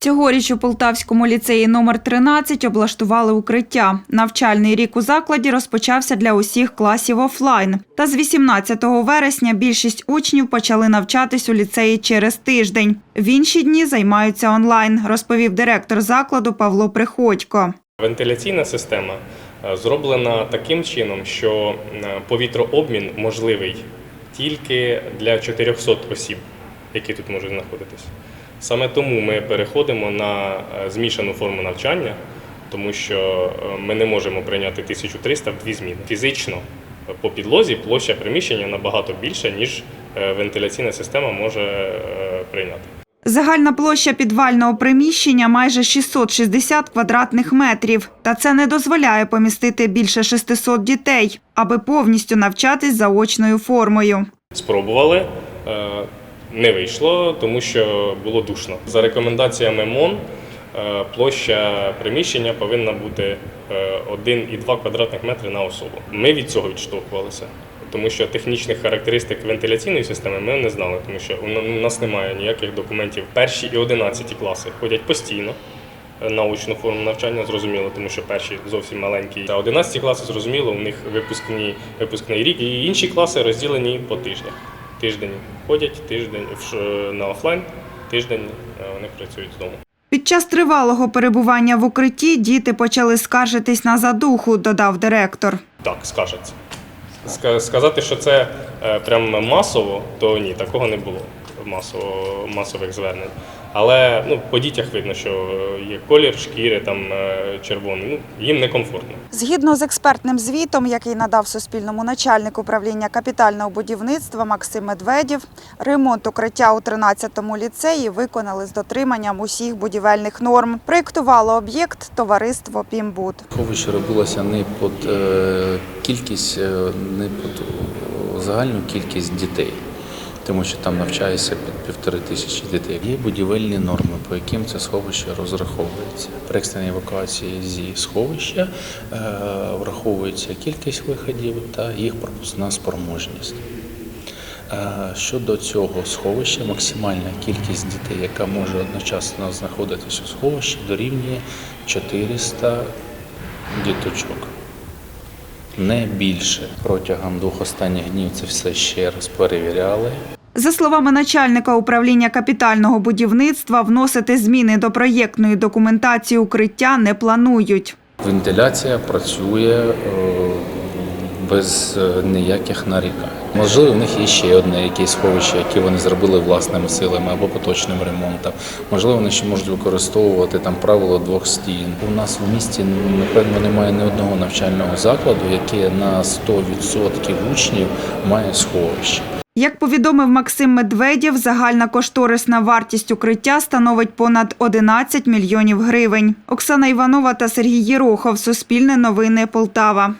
Цьогоріч у Полтавському ліцеї номер 13 облаштували укриття. Навчальний рік у закладі розпочався для усіх класів офлайн. Та з 18 вересня більшість учнів почали навчатись у ліцеї через тиждень. В інші дні займаються онлайн, розповів директор закладу Павло Приходько. Вентиляційна система е, зроблена таким чином, що е, повітрообмін можливий тільки для 400 осіб, які тут можуть знаходитись. Саме тому ми переходимо на е, змішану форму навчання, тому що е, ми не можемо прийняти 1300 в дві зміни. Фізично е, по підлозі площа приміщення набагато більша, ніж вентиляційна система може прийняти. Загальна площа підвального приміщення майже 660 квадратних метрів. Та це не дозволяє помістити більше 600 дітей, аби повністю навчатись заочною формою. Спробували, не вийшло, тому що було душно. За рекомендаціями МОН е, площа приміщення повинна бути е, 1,2 квадратних метри на особу. Ми від цього відштовхувалися, тому що технічних характеристик вентиляційної системи ми не знали, тому що у нас немає ніяких документів. Перші і одинадцяті класи ходять постійно. е, Научну форму навчання зрозуміло, тому що перші зовсім маленькі. А 11 класи зрозуміло, у них випускні, випускний рік, і інші класи розділені по тижнях. Тиждень ходять, тиждень на офлайн, тиждень е, вони працюють з дому. Під час тривалого перебування в укритті діти почали скаржитись на задуху, додав директор. Так, скажеться. Ска- Сказати, що це е, прям масово, то ні, такого не було масово, масових звернень. Але ну, по дітях видно, що е, є колір шкіри там е, червоний. Ну, їм некомфортно. Згідно з експертним звітом, який надав Суспільному начальник управління капітального будівництва Максим Медведєв, ремонт укриття у 13-му ліцеї виконали з дотриманням усіх будівельних норм. Проєктувало об'єкт товариство Пімбуд. Сховище робилося не під кількість, е, не загальну кількість дітей, тому що там навчається під півтори тисячі дітей. Є будівельні норми, по яким це сховище розраховується. При екстреній евакуації зі сховища е, враховується кількість виходів та їх пропускна спроможність. Е, Щодо цього сховища, максимальна кількість дітей, яка може одночасно знаходитися у сховищі, дорівнює 400 діточок. Не більше. Протягом двох останніх днів це все ще раз перевіряли. За словами начальника управління капітального будівництва, вносити зміни до проєктної документації укриття не планують. Вентиляція працює е, без е, ніяких нарікань. Можливо, в них є ще одне якесь сховище, яке вони зробили власними силами або поточним ремонтом. Можливо, вони ще можуть використовувати там правило двох стін. У нас в місті напевно немає ні одного навчального закладу, яке на 100% учнів має сховище. Як повідомив Максим Медведєв, загальна кошторисна вартість укриття становить понад 11 мільйонів гривень. Оксана Іванова та Сергій Єрохов. Суспільне новини Полтава.